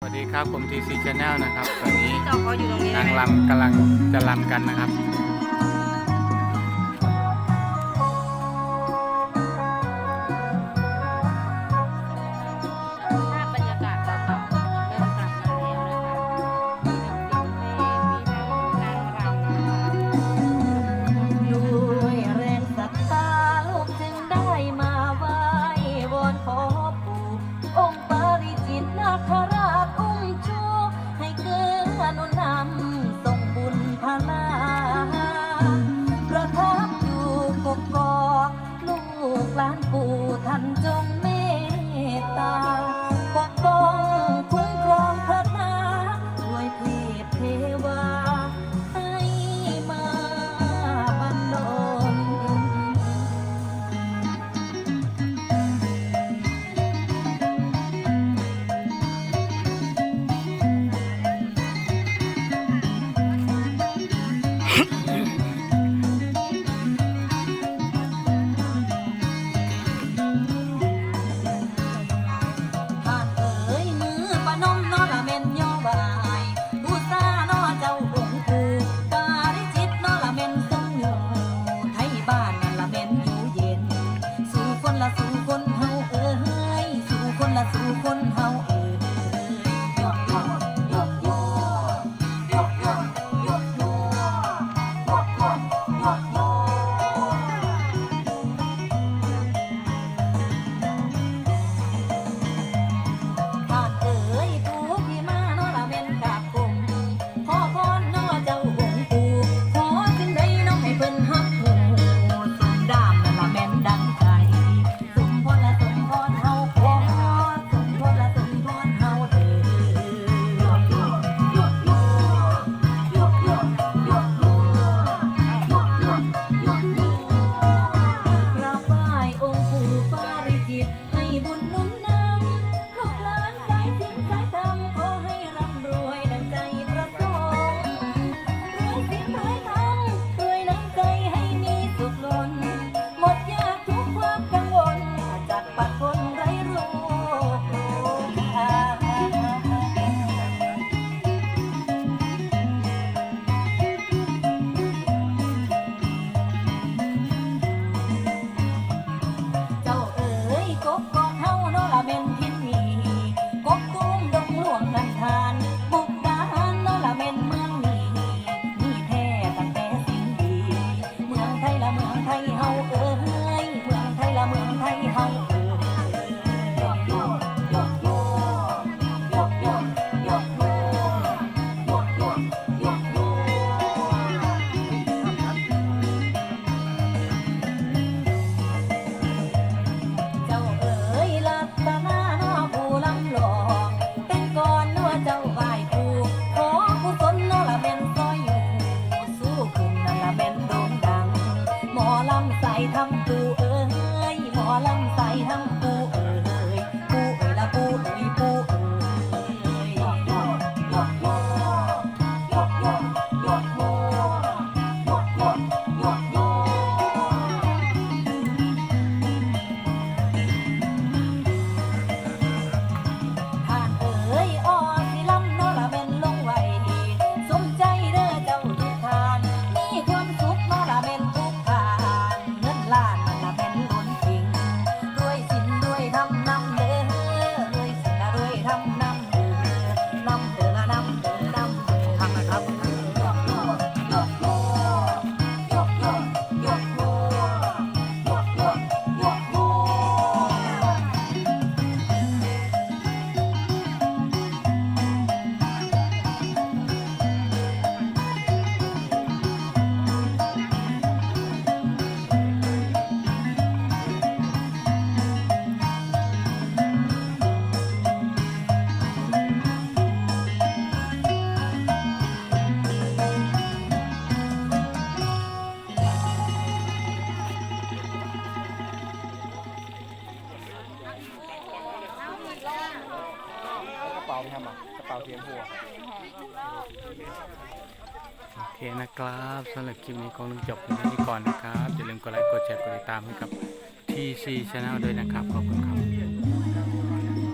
สวัสดีครับผม TC Channel นะครับตอนนี้ต่นางรำกำลังจะรำกันนะครับ มันทำอะกระเป๋าเสียงหัวโอเคนะครับสำหรับคลิปนี้คงจบงจบยงเท่านี้ก่อนนะครับอย่าลืมกดไลค์กดแชร์กดติดตามให้กับ TC Channel ด้วยนะครับขอบคุณครับ